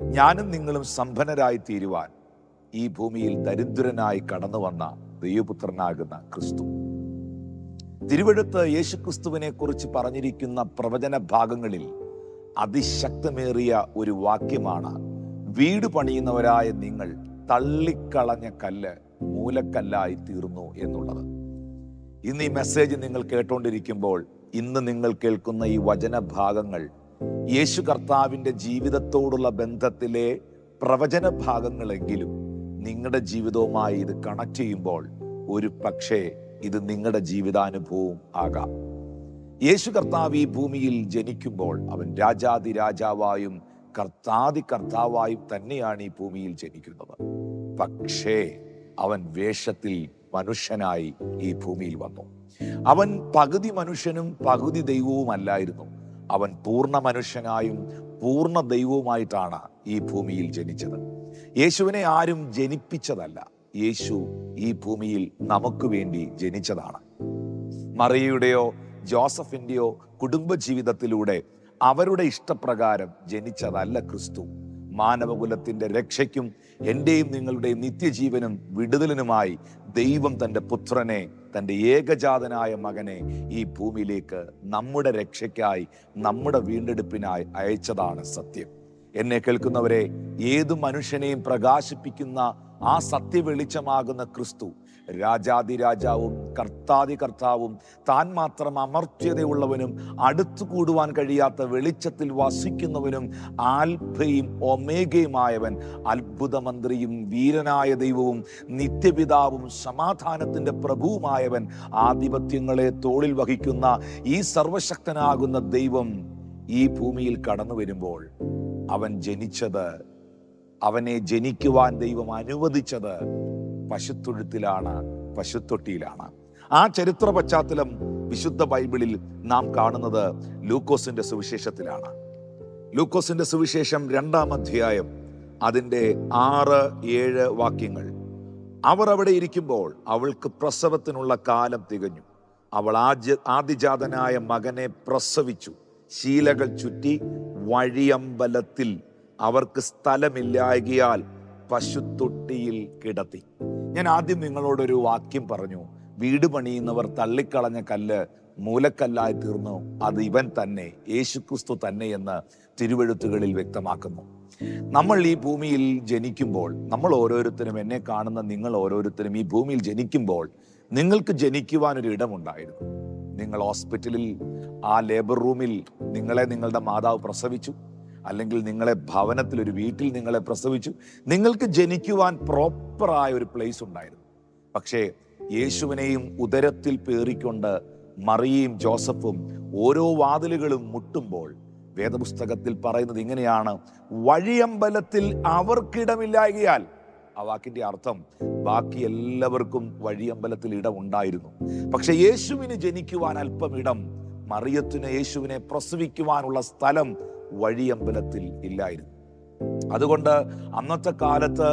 ഞാനും നിങ്ങളും സമ്പന്നരായി തീരുവാൻ ഈ ഭൂമിയിൽ ദരിദ്രനായി കടന്നു വന്ന ദൈവപുത്രനാകുന്ന ക്രിസ്തു. തിരുവഴുത്ത് യേശുക്രിസ്തുവിനെ കുറിച്ച് പറഞ്ഞിരിക്കുന്ന പ്രവചന ഭാഗങ്ങളിൽ അതിശക്തമേറിയ ഒരു വാക്യമാണ് വീട് പണിയുന്നവരായ നിങ്ങൾ തള്ളിക്കളഞ്ഞ കല്ല് മൂലക്കല്ലായി തീർന്നു എന്നുള്ളത്. ഇന്ന് ഈ മെസ്സേജ് നിങ്ങൾ കേട്ടുകൊണ്ടിരിക്കുമ്പോൾ ഇന്ന് നിങ്ങൾ കേൾക്കുന്ന ഈ വചന ഭാഗങ്ങൾ യേശു കർത്താവിന്റെ ജീവിതത്തോടുള്ള ബന്ധത്തിലെ പ്രവചന ഭാഗങ്ങളെങ്കിലും നിങ്ങളുടെ ജീവിതവുമായി ഇത് കണക്ട് ചെയ്യുമ്പോൾ ഒരു പക്ഷേ ഇത് നിങ്ങളുടെ ജീവിതാനുഭവവും ആകാം. യേശു കർത്താവ് ഈ ഭൂമിയിൽ ജനിക്കുമ്പോൾ അവൻ രാജാതി രാജാവായും കർത്താതി കർത്താവായും തന്നെയാണ് ഈ ഭൂമിയിൽ ജനിക്കുന്നത്. പക്ഷേ അവൻ വേഷത്തിൽ മനുഷ്യനായി ഈ ഭൂമിയിൽ വന്നു. അവൻ പകുതി മനുഷ്യനും പകുതി ദൈവവുമല്ലായിരുന്നു. അവൻ പൂർണ മനുഷ്യനായും പൂർണ ദൈവവുമായിട്ടാണ് ഈ ഭൂമിയിൽ ജനിച്ചത്. യേശുവിനെ ആരും ജനിപ്പിച്ചതല്ല. യേശു ഈ ഭൂമിയിൽ നമുക്ക് വേണ്ടി ജനിച്ചതാണ്. മറിയയുടെയോ ജോസഫിന്റെയോ കുടുംബജീവിതത്തിലൂടെ അവരുടെ ഇഷ്ടപ്രകാരം ജനിച്ചതല്ല ക്രിസ്തു. മാനവകുലത്തിന്റെ രക്ഷയ്ക്കും എന്റെയും നിങ്ങളുടെയും നിത്യജീവനും വിടുതലിനുമായി ദൈവം തന്റെ പുത്രനെ തന്റെ ഏകജാതനായ മകനെ ഈ ഭൂമിയിലേക്ക് നമ്മുടെ രക്ഷയ്ക്കായി നമ്മുടെ വീണ്ടെടുപ്പിനായി അയച്ചതാണ് സത്യം. എന്നെ കേൾക്കുന്നവരെ ഏതു മനുഷ്യനെയും പ്രകാശിപ്പിക്കുന്ന ആ സത്യവെളിച്ചമാകുന്ന ക്രിസ്തു രാജാതി രാജാവും കർത്താതി കർത്താവും താൻ മാത്രം അമർത്യതയുള്ളവനും അടുത്തു കൂടുവാൻ കഴിയാത്ത വെളിച്ചത്തിൽ വസിക്കുന്നവനും ആൽഫയും ഒമേഗയുമായവൻ അത്ഭുതമന്ത്രിയും വീരനായ ദൈവവും നിത്യപിതാവും സമാധാനത്തിന്റെ പ്രഭുവുമായവൻ ആധിപത്യങ്ങളെ തോളിൽ വഹിക്കുന്ന ഈ സർവശക്തനാകുന്ന ദൈവം ഈ ഭൂമിയിൽ കടന്നു വരുമ്പോൾ അവൻ ജനിച്ചത് അവനെ ജനിക്കുവാൻ ദൈവം അനുവദിച്ചത് പശുത്തൊഴുത്തിലാണ് പശുത്തൊട്ടിയിലാണ്. ആ ചരിത്ര പശ്ചാത്തലം വിശുദ്ധ ബൈബിളിൽ നാം കാണുന്നത് ലൂക്കോസിന്റെ സുവിശേഷത്തിലാണ്. ലൂക്കോസിന്റെ സുവിശേഷം രണ്ടാം അധ്യായം അതിന്റെ ആറ് ഏഴ് വാക്യങ്ങൾ. അവർ അവിടെ ഇരിക്കുമ്പോൾ അവൾക്ക് പ്രസവത്തിനുള്ള കാലം തികഞ്ഞു. അവൾ ആദ്യ ആദിജാതനായ മകനെ പ്രസവിച്ചു. ശീലകൾ ചുറ്റി വഴിയമ്പലത്തിൽ അവർക്ക് സ്ഥലമില്ലായകിയാൽ പശുത്തൊട്ടിയിൽ കിടത്തി. ഞാൻ ആദ്യം നിങ്ങളോടൊരു വാക്യം പറഞ്ഞു. വീട് പണിയുന്നവർ തള്ളിക്കളഞ്ഞ കല്ല് മൂലക്കല്ലായി തീർന്നു. അത് ഇവൻ തന്നെ യേശുക്രിസ്തു തന്നെ എന്ന് തിരുവഴുത്തുകളിൽ വ്യക്തമാക്കുന്നു. നമ്മൾ ഈ ഭൂമിയിൽ ജനിക്കുമ്പോൾ നമ്മൾ ഓരോരുത്തരും എന്നെ കാണുന്ന നിങ്ങൾ ഓരോരുത്തരും ഈ ഭൂമിയിൽ ജനിക്കുമ്പോൾ നിങ്ങൾക്ക് ജനിക്കുവാൻ ഒരു ഇടമുണ്ടായിരുന്നു നിങ്ങൾ ഹോസ്പിറ്റലിൽ ആ ലേബർ റൂമിൽ നിങ്ങളെ നിങ്ങളുടെ മാതാവ് പ്രസവിച്ചു. അല്ലെങ്കിൽ നിങ്ങളെ ഭവനത്തിൽ ഒരു വീട്ടിൽ നിങ്ങളെ പ്രസവിച്ചു. നിങ്ങൾക്ക് ജനിക്കുവാൻ പ്രോപ്പറായ ഒരു പ്ലേസ് ഉണ്ടായിരുന്നു. പക്ഷേ യേശുവിനെയും ഉദരത്തിൽ പേറിക്കൊണ്ട് മറിയയും ജോസഫും ഓരോ വാതിലുകളും മുട്ടുമ്പോൾ വേദപുസ്തകത്തിൽ പറയുന്നത് ഇങ്ങനെയാണ്. വഴിയമ്പലത്തിൽ അവർക്കിടമില്ലായകയാൽ ആ വാക്കിന്റെ അർത്ഥം ബാക്കി എല്ലാവർക്കും വഴിയമ്പലത്തിൽ ഇടം ഉണ്ടായിരുന്നു. പക്ഷെ യേശുവിന് ജനിക്കുവാൻ അല്പം ഇടം മറിയത്തിന് യേശുവിനെ പ്രസവിക്കുവാനുള്ള സ്ഥലം വഴിയമ്പലത്തിൽ ഇല്ലായിരുന്നു. അതുകൊണ്ട് അന്നത്തെ കാലത്ത്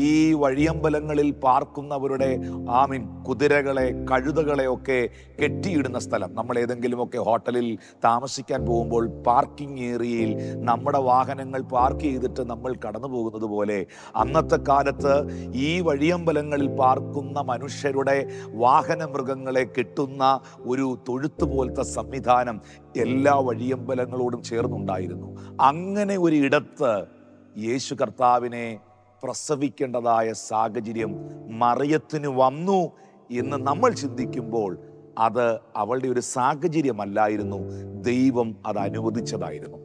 ഈ വഴിയമ്പലങ്ങളിൽ പാർക്കുന്നവരുടെ ആമീൻ കുതിരകളെ കഴുതകളെ ഒക്കെ കെട്ടിയിടുന്ന സ്ഥലം. നമ്മൾ ഏതെങ്കിലുമൊക്കെ ഹോട്ടലിൽ താമസിക്കാൻ പോകുമ്പോൾ പാർക്കിംഗ് ഏരിയയിൽ നമ്മുടെ വാഹനങ്ങൾ പാർക്ക് ചെയ്തിട്ട് നമ്മൾ കടന്നു പോകുന്നത് പോലെ അന്നത്തെ കാലത്ത് ഈ വഴിയമ്പലങ്ങളിൽ പാർക്കുന്ന മനുഷ്യരുടെ വാഹന മൃഗങ്ങളെ കെട്ടുന്ന ഒരു തൊഴുത്ത് പോലത്തെ സംവിധാനം എല്ലാ വഴിയമ്പലങ്ങളോടും ചേർന്നുണ്ടായിരുന്നു. അങ്ങനെ ഒരു ഇടത്ത് യേശു കർത്താവിനെ പ്രസവിക്കേണ്ടതായ സാഹചര്യം മറിയത്തിന് വന്നു എന്ന് നമ്മൾ ചിന്തിക്കുമ്പോൾ അത് അവളുടെ ഒരു സാഹചര്യമല്ലായിരുന്നു. ദൈവം അത് അനുവദിച്ചതായിരുന്നു.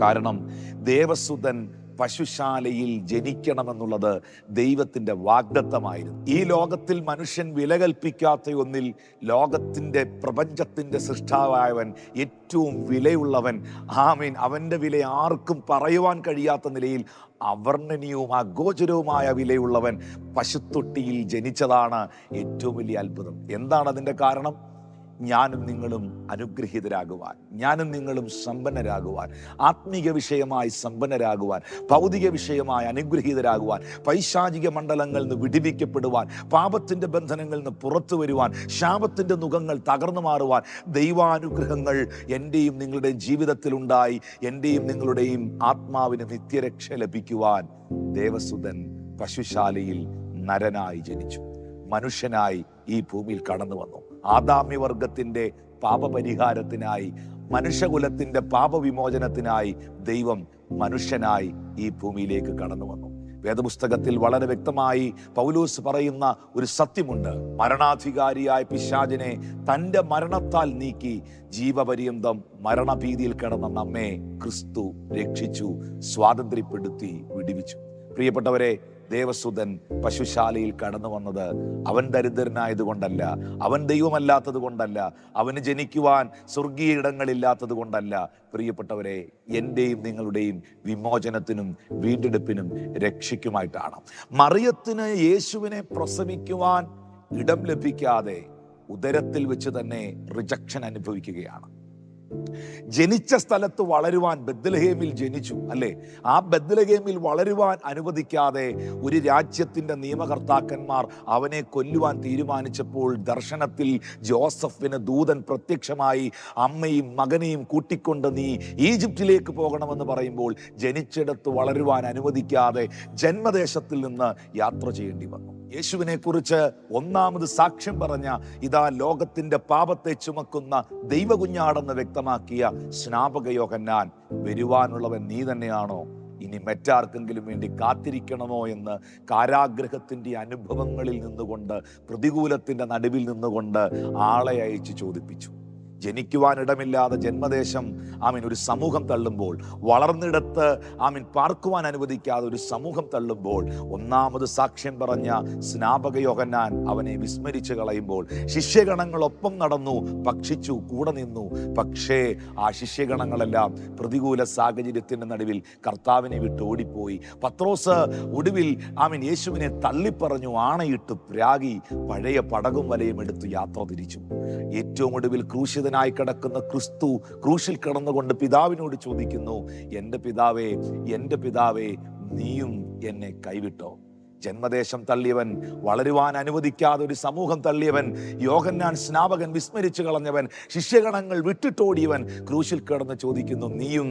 കാരണം ദേവസുതൻ പശുശാലയിൽ ജനിക്കണമെന്നുള്ളത് ദൈവത്തിന്റെ വാഗ്ദത്തമായിരുന്നു. ഈ ലോകത്തിൽ മനുഷ്യൻ വില കൽപ്പിക്കാത്ത ഒന്നിൽ ലോകത്തിന്റെ പ്രപഞ്ചത്തിന്റെ സൃഷ്ടാവായവൻ ഏറ്റവും വിലയുള്ളവൻ ആമീൻ. അവന്റെ വില ആർക്കും പറയുവാൻ കഴിയാത്ത നിലയിൽ അവർണനീയവും അഗോചരവുമായ വിലയുള്ളവൻ പശുത്തൊട്ടിയിൽ ജനിച്ചതാണ് ഏറ്റവും വലിയ അത്ഭുതം. എന്താണ് അതിന്റെ കാരണം? ഞാനും നിങ്ങളും അനുഗ്രഹീതരാകുവാൻ ഞാനും നിങ്ങളും സമ്പന്നരാകുവാൻ ആത്മീക വിഷയമായി സമ്പന്നരാകുവാൻ ഭൗതിക വിഷയമായി അനുഗ്രഹീതരാകുവാൻ പൈശാചിക മണ്ഡലങ്ങളിൽ നിന്ന് വിടിവിക്കപ്പെടുവാൻ പാപത്തിന്റെ ബന്ധനങ്ങളിൽ നിന്ന് പുറത്തു വരുവാൻ ശാപത്തിന്റെ മുഖങ്ങൾ തകർന്നു മാറുവാൻ ദൈവാനുഗ്രഹങ്ങൾ എന്റെയും നിങ്ങളുടെയും ജീവിതത്തിലുണ്ടായി എന്റെയും നിങ്ങളുടെയും ആത്മാവിന് നിത്യരക്ഷ ലഭിക്കുവാൻ ദേവസുതൻ പശുശാലയിൽ നരനായി ജനിച്ചു. മനുഷ്യനായി ഈ ഭൂമിയിൽ കടന്നു വന്നു. ആദാമ്യവർഗത്തിന്റെ പാപപരിഹാരത്തിനായി മനുഷ്യകുലത്തിന്റെ പാപവിമോചനത്തിനായി ദൈവം മനുഷ്യനായി ഈ ഭൂമിയിലേക്ക് കടന്നു വന്നു. വേദപുസ്തകത്തിൽ വളരെ വ്യക്തമായി പൗലൂസ് പറയുന്ന ഒരു സത്യമുണ്ട്. മരണാധികാരിയായ പിശാചിനെ തന്റെ മരണത്താൽ നീക്കി ജീവപര്യന്തം മരണഭീതിയിൽ കിടന്ന നമ്മെ ക്രിസ്തു രക്ഷിച്ചു സ്വാതന്ത്ര്യപ്പെടുത്തി വിടിവിച്ചു. പ്രിയപ്പെട്ടവരെ ദേവസുതൻ പശുശാലയിൽ കടന്നു വന്നത് അവൻ ദരിദ്രനായതുകൊണ്ടല്ല അവൻ ദൈവമല്ലാത്തത് കൊണ്ടല്ല അവന് ജനിക്കുവാൻ സ്വർഗീയ ഇടങ്ങളില്ലാത്തത് കൊണ്ടല്ല. പ്രിയപ്പെട്ടവരെ എന്റെയും നിങ്ങളുടെയും വിമോചനത്തിനും വീണ്ടെടുപ്പിനും രക്ഷയ്ക്കുമായിട്ടാണ്. മറിയത്തിന് യേശുവിനെ പ്രസവിക്കുവാൻ ഇടം ലഭിക്കാതെ ഉദരത്തിൽ വെച്ച് തന്നെ റിജക്ഷൻ അനുഭവിക്കുകയാണ്. ജനിച്ച സ്ഥലത്ത് വളരുവാൻ ബദ്ലഹേമിൽ ജനിച്ചു അല്ലേ? ആ ബദ്ലഹേമിൽ വളരുവാൻ അനുവദിക്കാതെ ഒരു രാജ്യത്തിന്റെ നിയമകർത്താക്കന്മാർ അവനെ കൊല്ലുവാൻ തീരുമാനിച്ചപ്പോൾ ദർശനത്തിൽ ജോസഫിന് ദൂതൻ പ്രത്യക്ഷമായി അമ്മയും മകനെയും കൂട്ടിക്കൊണ്ട് നീ ഈജിപ്തിലേക്ക് പോകണമെന്ന് പറയുമ്പോൾ ജനിച്ചിടത്ത് വളരുവാൻ അനുവദിക്കാതെ ജന്മദേശത്തിൽ നിന്ന് യാത്ര ചെയ്യേണ്ടി വന്നു. യേശുവിനെ കുറിച്ച് ഒന്നാമത് സാക്ഷ്യം പറഞ്ഞ ഇതാ ലോകത്തിന്റെ പാപത്തെ ചുമക്കുന്ന ദൈവകുഞ്ഞാടെന്ന് വ്യക്തമാക്കിയ സ്നാപക യോഹന്നാൻ വരുവാനുള്ളവൻ നീ തന്നെയാണോ? ഇനി മറ്റാർക്കെങ്കിലും വേണ്ടി കാത്തിരിക്കണമോ എന്ന് കാരാഗ്രഹത്തിന്റെ അനുഭവങ്ങളിൽ നിന്നുകൊണ്ട് പ്രതികൂലത്തിന്റെ നടുവിൽ നിന്നുകൊണ്ട് ആളെ അയച്ച് ചോദിപ്പിച്ചു. ജനിക്കുവാനിടമില്ലാതെ ജന്മദേശം ആമീൻ ഒരു സമൂഹം തള്ളുമ്പോൾ വളർന്നിടത്ത് ആമീൻ പാർക്കുവാൻ അനുവദിക്കാതെ ഒരു സമൂഹം തള്ളുമ്പോൾ ഒന്നാമത് സാക്ഷ്യം പറഞ്ഞ സ്നാപക യോഹന്നാൻ അവനെ വിസ്മരിച്ചു കളയുമ്പോൾ ശിഷ്യഗണങ്ങളൊപ്പം നടന്നു ഭക്ഷിച്ചു കൂടെ നിന്നു. പക്ഷേ ആ ശിഷ്യഗണങ്ങളെല്ലാം പ്രതികൂല സാഹചര്യത്തിന്റെ നടുവിൽ കർത്താവിനെ വിട്ട് ഓടിപ്പോയി. പത്രോസ് ഒടുവിൽ ആമീൻ യേശുവിനെ തള്ളിപ്പറഞ്ഞു ആണയിട്ട് പ്രാഗി പഴയ പടകും വലയും എടുത്തു യാത്ര തിരിച്ചു. ഏറ്റവും ഒടുവിൽ ക്രൂശിതനായി കിടക്കുന്ന ക്രിസ്തു ക്രൂശിൽ കിടന്നുകൊണ്ട് പിതാവിനോട് ചോദിക്കുന്നു എന്റെ പിതാവേ എന്റെ പിതാവേ നീയും എന്നെ കൈവിട്ടോ? ജന്മദേശം തള്ളിയവൻ വളരുവാൻ അനുവദിക്കാതെ ഒരു സമൂഹം തള്ളിയവൻ യോഹന്നാൻ സ്നാപകൻ വിസ്മരിച്ചു കളഞ്ഞവൻ ശിഷ്യഗണങ്ങൾ വിട്ടിട്ടോടിയവൻ ക്രൂശിൽ കിടന്ന് ചോദിക്കുന്നു നീയും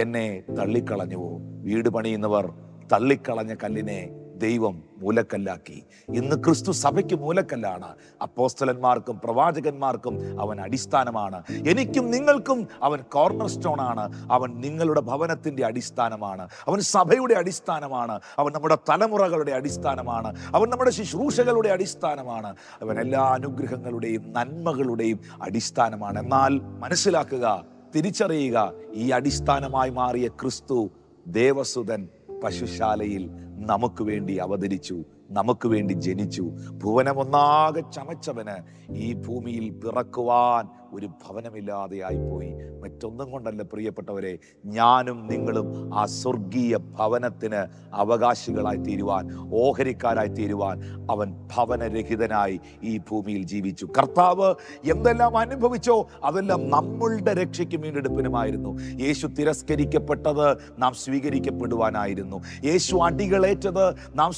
എന്നെ തള്ളിക്കളഞ്ഞുവോ? വീട് പണിയുന്നവർ തള്ളിക്കളഞ്ഞ കല്ലിനെ ദൈവം മൂലക്കല്ലാക്കി. ഇന്ന് ക്രിസ്തു സഭയ്ക്ക് മൂലക്കല്ലാണ്. അപ്പോസ്തലന്മാർക്കും പ്രവാചകന്മാർക്കും അവൻ അടിസ്ഥാനമാണ്. എനിക്കും നിങ്ങൾക്കും അവൻ കോർണർ സ്റ്റോൺ ആണ്. അവൻ നിങ്ങളുടെ ഭവനത്തിന്റെ അടിസ്ഥാനമാണ്. അവൻ സഭയുടെ അടിസ്ഥാനമാണ്. അവൻ നമ്മുടെ തലമുറകളുടെ അടിസ്ഥാനമാണ്. അവൻ നമ്മുടെ ശുശ്രൂഷകളുടെ അടിസ്ഥാനമാണ്. അവൻ എല്ലാ അനുഗ്രഹങ്ങളുടെയും നന്മകളുടെയും അടിസ്ഥാനമാണ്. എന്നാൽ മനസ്സിലാക്കുക തിരിച്ചറിയുക ഈ അടിസ്ഥാനമായി മാറിയ ക്രിസ്തു ദേവസുതൻ പശുശാലയിൽ നമുക്ക് വേണ്ടി അവതരിച്ചു. നമുക്ക് വേണ്ടി ജനിച്ചു. ഭുവനമൊന്നാകെ ചമച്ചവന് ഈ ഭൂമിയിൽ പിറക്കുവാൻ ഒരു ഭവനമില്ലാതെയായി പോയി മറ്റൊന്നും കൊണ്ടല്ല പ്രിയപ്പെട്ടവരെ ഞാനും നിങ്ങളും ആ സ്വർഗീയ ഭവനത്തിന് അവകാശികളായി തീരുവാൻ ഓഹരിക്കാരായി തീരുവാൻ അവൻ ഭവനരഹിതനായി ഈ ഭൂമിയിൽ ജീവിച്ചു. കർത്താവ് എന്തെല്ലാം അനുഭവിച്ചോ അതെല്ലാം നമ്മളുടെ രക്ഷയ്ക്കും വീണ്ടെടുപ്പിനുമായിരുന്നു. യേശു തിരസ്കരിക്കപ്പെട്ടത് നാം സ്വീകരിക്കപ്പെടുവാനായിരുന്നു. യേശു അടികളേറ്റത് നാം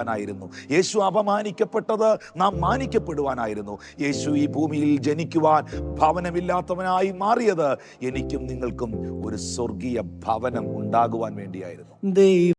സൗഖ്യമാകുവാനായിരുന്നു യേശു അപമാനിക്കപ്പെട്ടത് നാം മാനിക്കപ്പെടുവാനായിരുന്നു. യേശു ഈ ഭൂമിയിൽ ജനിക്കുവാൻ ഭവനമില്ലാത്തവനായി മാറിയത് എനിക്കും നിങ്ങൾക്കും ഒരു സ്വർഗീയ ഭവനം ഉണ്ടാകുവാൻ വേണ്ടിയായിരുന്നു.